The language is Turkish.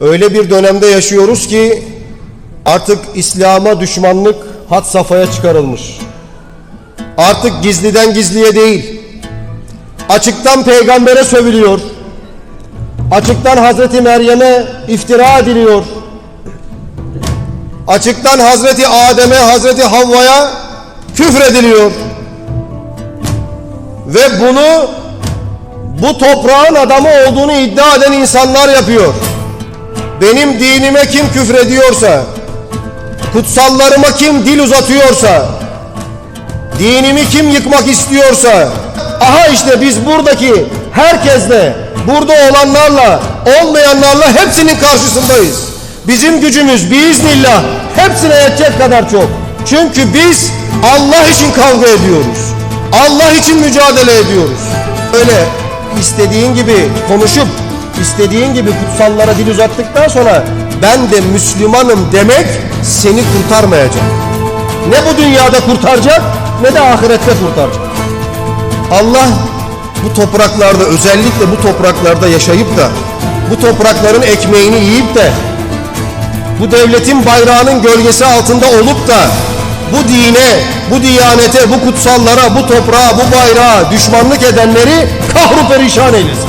Öyle bir dönemde yaşıyoruz ki artık İslam'a düşmanlık had safhaya çıkarılmış. Artık gizliden gizliye değil, açıktan peygambere sövülüyor. Açıktan Hazreti Meryem'e iftira ediliyor. Açıktan Hazreti Adem'e, Hazreti Havva'ya küfrediliyor. Ve bunu bu toprağın adamı olduğunu iddia eden insanlar yapıyor. Benim dinime kim küfrediyorsa, kutsallarıma kim dil uzatıyorsa, dinimi kim yıkmak istiyorsa, aha işte biz buradaki herkesle, burada olanlarla, olmayanlarla hepsinin karşısındayız. Bizim gücümüz biiznillah hepsine yetecek kadar çok. Çünkü biz Allah için kavga ediyoruz. Allah için mücadele ediyoruz. Öyle istediğin gibi konuşup istediğin gibi kutsallara dil uzattıktan sonra ben de Müslümanım demek seni kurtarmayacak. Ne bu dünyada kurtaracak ne de ahirette kurtaracak. Allah bu topraklarda özellikle bu topraklarda yaşayıp da bu toprakların ekmeğini yiyip de bu devletin bayrağının gölgesi altında olup da bu dine, bu diyanete, bu kutsallara, bu toprağa, bu bayrağa düşmanlık edenleri kahru perişan eylesin.